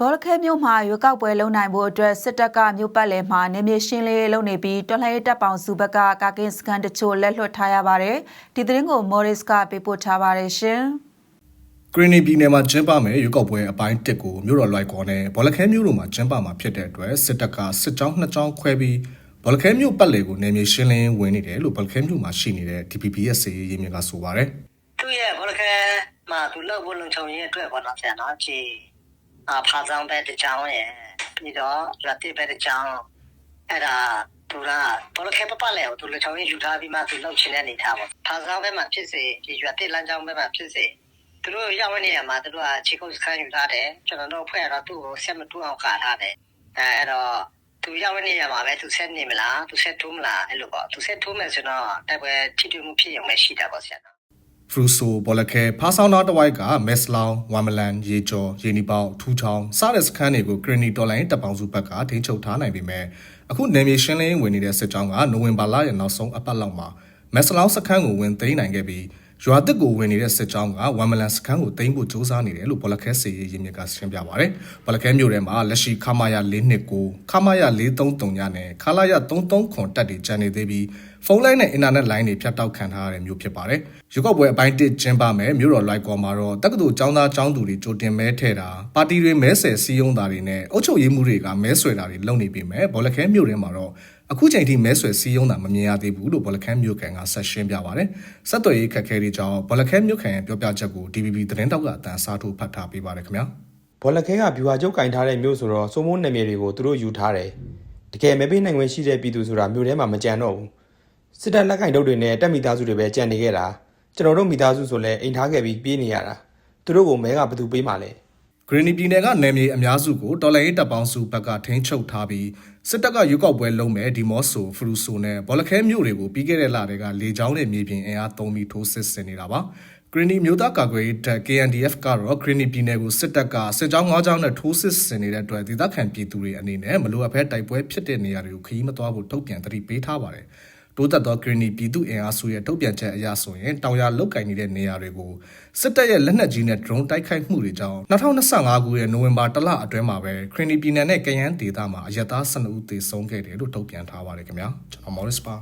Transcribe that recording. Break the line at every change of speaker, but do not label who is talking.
ဘောလခဲမြို့မှာရွေးကောက်ပွဲလုံနိုင်ဖို့အတွက်စစ်တပ်ကမြို့ပတ်လည်မှာနေမြေရှင်းလေးလုပ်နေပြီးတော်လှန်ရေးတပ်ပေါင်းစုဘက်ကကာကင်စကန်တချို့လက်လွတ်ထားရပါတယ်။ဒီသတင်းကို Morris ကပေးပို့ထားပါတယ်ရှင်။
ဂရင်းနီပြည်နယ်မှာကျင်းပမယ်ရွေးကောက်ပွဲအပိုင်း1ကိုမြို့တော်လွိုက်ကော်နဲ့ဘောလခဲမြို့တို့မှာကျင်းပမှာဖြစ်တဲ့အတွက်စစ်တပ်ကစစ်ကြောင်းနှစ်ကြောင်းခွဲပြီးဘောလခဲမြို့ပတ်လည်ကိုနေမြေရှင်းလင်းဝင်နေတယ်လို့ဘောလခဲမြို့မှာရှိနေတဲ့ DPPS ရေးမြစ်ကဆိုပါတယ်
သူ့ရဲ့ဘောလခဲမှာသူလောက်ဖို့လုံချုံရေးအတွက်ပေါ့နော်ဆရာနော်ကြည် အာဖာဆောင်ပဲတချောင်းရဲ့ပြီးတော့ရတိပဲတချောင်းအဲ့ဒါသူကဘောလခဲပပလဲကိုသူလုံချုံရေးယူထားပြီးမှသူလောက်ချင်တဲ့အနေထားပေါ့ဖာဆောင်ပဲမှာဖြစ်စေဒီရတိလမ်းကြောင်းပဲမှာဖြစ်စေသူတို့ရောက်နေရမှာသူတို့ကခြေကုပ်စခန်းယူထားတယ်ကျွန်တော်တို့ဖွဲ့ရတော့သူ့ကိုဆက်မတူအောင်ကာထားတယ်အဲအဲ့တော့သူရောက်နေရမှာပဲသူဆက်နေမလားသူဆက်ထိုးမလားအဲ့လိုပေါ့သူဆက်ထိုးမယ်ဆိုတော့တိုက်ပွဲထိတွေ့မှုဖြစ်ရုံပဲရှိတာပေါ့ဆရာ နော်
ဖရူဆိုဘောလခဲဖားဆောင်တော်တဝိုက်ကမက်စလောင်ဝမ်မလန်ရေကျော်ရေနီပေါထူချောင်းစတဲ့စခန်းတွေကိုဂရနီတော်လိုင်းတပ်ပေါင်းစုဘက်ကထိန်းချုပ်ထားနိုင်ပေမဲ့အခုနေမြေရှင်းလင်းဝင်နေတဲ့စစ်ကြောင်းကနိုဝင်ဘာလရဲ့နောက်ဆုံးအပတ်လောက်မှာမက်စလောင်စခန်းကိုဝင်သိမ်းနိုင်ခဲ့ပြီးရွာတစ်ကိုဝင်နေတဲ့စစ်ကြောင်းကဝမ်မလန်စခန်းကိုသိမ်းဖို့စ조사နေတယ်လို့ဘောလခဲစီရေးရင်းမြစ်ကရှင်းပြပါဗျ။ဘောလခဲမြို့ထဲမှာလက်ရှိခမာယာ429ခမာယာ433ညနဲ့ခလာယာ33ခွန်တက်တွေကျန်နေသေးပြီး ဖုန်းလိုင်းနဲ့အင်တာနက်လိုင်းတွေဖြတ်တောက်ခံထားရတဲ့မြို့ဖြစ်ပါတယ်။ရုပ်ောက်ပွဲအပိုင်း1ကျင်းပမယ်မြို့တော်လိုက်ကော်မှာတော့တက္ကသိုလ်ကျောင်းသားကျောင်းသူတွေကြိုတင်မဲထဲတာပါတီတွေမဲဆယ်စီးရုံးတာတွေနဲ့အုပ်ချုပ်ရေးမှုတွေကမဲဆွယ်တာတွေလုပ်နေပေမဲ့ဘောလခဲမြို့ထဲမှာတော့အခုချိန်ထိမဲဆွယ်စီးရုံးတာမမြင်ရသေးဘူးလို့ဘောလခဲမြို့ကန်ကဆက်ရှင်းပြပါတယ်။ဆက်သွယ်ရေးခက်ခဲတွေကြောင့်ဘောလခဲမြို့ကန်ရဲ့ပြောပြချက်ကို DVB သတင်းတောက်ကအတန်းစားထိုးဖတ်ထားပေးပါတယ်ခင်ဗျာ။
ဘော်လခဲကဗျူဟာကျုပ်ကင်ထားတဲ့မြို့ဆိုတော့စိုးမိုးနယ်မြေတွေကိုသူတို့ယူထားတယ်တကယ်မဲပေးနိုင်ခွင့်ရှိတဲ့ပြည်သူဆိုတာမြို့ထဲမှာမကြံတော့ဘူး စစ်တပ်လက်ကင်တုပ်တွေနဲ့တက်မိသားစုတွေပဲကြံနေခဲ့တာကျွန်တော်တို့မိသားစုဆိုလဲအိမ်ထားခဲ့ပြီးပြေးနေရတာသူတို့ကိုမဲကဘယ်သူပေးမှလဲ
ဂရနီပြည်နယ်ကနယ်မြေအများစုကိုတော်လိုင်းရေးတပ်ပေါင်းစုဘက်ကထိန်းချုပ်ထားပြီးစစ်တပ်ကရွေးကောက်ပွဲလုပ်မဲ့ဒီမော့ဆိုဖရူဆိုနဲ့ဘောလခဲမြို့တွေကိုပြီးခဲ့တဲ့လတွေကလေကြောင်းနဲ့မြေပြင်အင်အားသုံးပြီးထိုးစစ်ဆင်နေတာပါဂရနီမျိုးသားကာကွယ်ရေးတပ် KNDF ကတော့ဂရနီပြည်နယ်ကိုစစ်တပ်ကစစ်ကြောင်း၅ကြောင်းနဲ့ထိုးစစ်ဆင်နေတဲ့အတွက်ဒေသခံပြည်သူတွေအနေနဲ့မလိုအပ်ဘဲတိုက်ပွဲဖြစ်တဲ့နေရာတွေကိုခရီးမသွားဖို့ထုတ်ပြန်သတိပေးထားပါတယ် တိုးတက်သောဂရင်းနီပြည်သူအင်အားစုရဲ့ထုတ်ပြန်ချက်အရဆိုရင်တောင်ရလုတ်ကင်နေတဲ့နေရာတွေကိုစစ်တပ်ရဲ့လက်နက်ကြီးနဲ့ drone တိုက်ခိုက်မှုတွေကြောင့်2025ခုရဲ့နိုဝင်ဘာတလအတွင်းမှာပဲဂရင်းနီပြည်နယ်နဲ့ကယန်းဒေသမှာအရသာ12ဦးသေဆုံးခဲ့တယ်လို့ထုတ်ပြန်ထားပါတယ်ခင်ဗျာကျွန်တော် Morris ပါ